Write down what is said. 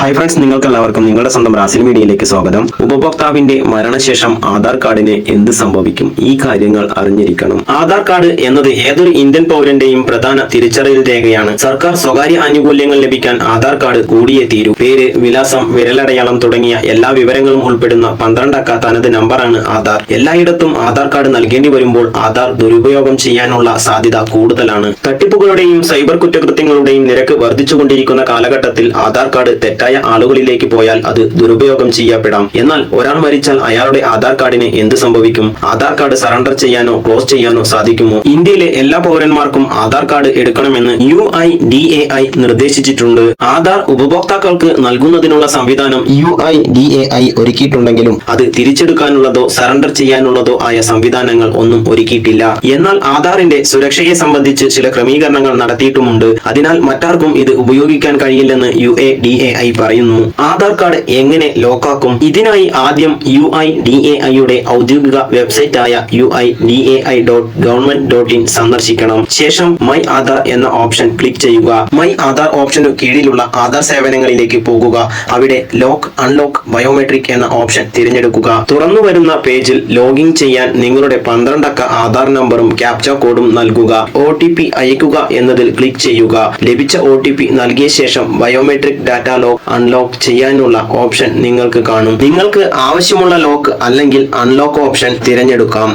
Hi friends നിങ്ങൾക്ക് എല്ലാവർക്കും നിങ്ങളുടെ സ്വന്തം റാസിൽ മീഡിയയിലേക്ക് സ്വാഗതം. ഉപഭോക്താവിന്റെ മരണശേഷം ആധാർ കാർഡിന് എന്ത് സംഭവിക്കും? ഈ കാര്യങ്ങൾ അറിഞ്ഞിരിക്കണം. ആധാർ കാർഡ് എന്നത് ഏതൊരു ഇന്ത്യൻ പൗരന്റെയും പ്രധാന തിരിച്ചറിയൽ രേഖയാണ്. സർക്കാർ സ്വകാര്യ ആനുകൂല്യങ്ങൾ ലഭിക്കാൻ ആധാർ കാർഡ് കൂടിയേ തീരൂ. പേര് വിലാസം വിരലടയാളം തുടങ്ങിയ എല്ലാ വിവരങ്ങളും ഉൾപ്പെടുന്ന പന്ത്രണ്ടക്ക തനത് നമ്പറാണ് ആധാർ. എല്ലായിടത്തും ആധാർ കാർഡ് നൽകേണ്ടി വരുമ്പോൾ ആധാർ ദുരുപയോഗം ചെയ്യാനുള്ള സാധ്യത കൂടുതലാണ്. തട്ടിപ്പുകളുടെയും സൈബർ കുറ്റകൃത്യങ്ങളുടെയും നിരക്ക് വർദ്ധിച്ചുകൊണ്ടിരിക്കുന്ന കാലഘട്ടത്തിൽ ആധാർ കാർഡ് തെറ്റായ ആളുകളിലേക്ക് പോയാൽ അത് ദുരുപയോഗം ചെയ്യപ്പെടാം. എന്നാൽ ഒരാൾ മരിച്ചാൽ അയാളുടെ ആധാർ കാർഡിന് എന്ത് സംഭവിക്കും? ആധാർ കാർഡ് സറണ്ടർ ചെയ്യാനോ ക്ലോസ് ചെയ്യാനോ സാധിക്കുമോ? ഇന്ത്യയിലെ എല്ലാ പൗരന്മാർക്കും ആധാർ കാർഡ് എടുക്കണമെന്ന് U I D A I നിർദ്ദേശിച്ചിട്ടുണ്ട്. ആധാർ ഉപഭോക്താക്കൾക്ക് നൽകുന്നതിനുള്ള സംവിധാനം U I D A I ഒരുക്കിയിട്ടുണ്ടെങ്കിലും അത് തിരിച്ചെടുക്കാനുള്ളതോ സറണ്ടർ ചെയ്യാനുള്ളതോ ആയ സംവിധാനങ്ങൾ ഒന്നും ഒരുക്കിയിട്ടില്ല. എന്നാൽ ആധാറിന്റെ സുരക്ഷയെ സംബന്ധിച്ച് ചില ക്രമീകരണങ്ങൾ നടത്തിയിട്ടുമുണ്ട്. അതിനാൽ മറ്റാർക്കും ഇത് ഉപയോഗിക്കാൻ കഴിയില്ലെന്ന് U A D A I പറയുന്നു. ആധാർ കാർഡ് എങ്ങനെ ലോക്കാക്കും? ഇതിനായി ആദ്യം യു ഐ ഡി എ ഐയുടെ ഔദ്യോഗിക വെബ്സൈറ്റ് ആയ U I D A I dot government dot in സന്ദർശിക്കണം. ശേഷം മൈ ആധാർ എന്ന ഓപ്ഷൻ ക്ലിക്ക് ചെയ്യുക. മൈ ആധാർ ഓപ്ഷനു കീഴിലുള്ള ആധാർ സേവനങ്ങളിലേക്ക് പോകുക. അവിടെ ലോക്ക് അൺലോക്ക് ബയോമെട്രിക് എന്ന ഓപ്ഷൻ തിരഞ്ഞെടുക്കുക. തുറന്നു വരുന്ന പേജിൽ ലോഗിൻ ചെയ്യാൻ നിങ്ങളുടെ പന്ത്രണ്ടക്ക ആധാർ നമ്പറും ക്യാപ്ച കോഡും നൽകുക. ഒ അയക്കുക എന്നതിൽ ക്ലിക്ക് ചെയ്യുക. ലഭിച്ച ഒ നൽകിയ ശേഷം ബയോമെട്രിക് ഡാറ്റ ലോക്ക് അൺലോക്ക് ചെയ്യാനുള്ള ഓപ്ഷൻ നിങ്ങൾക്ക് കാണും. നിങ്ങൾക്ക് ആവശ്യമുള്ള ലോക്ക് അല്ലെങ്കിൽ അൺലോക്ക് ഓപ്ഷൻ തിരഞ്ഞെടുക്കാം.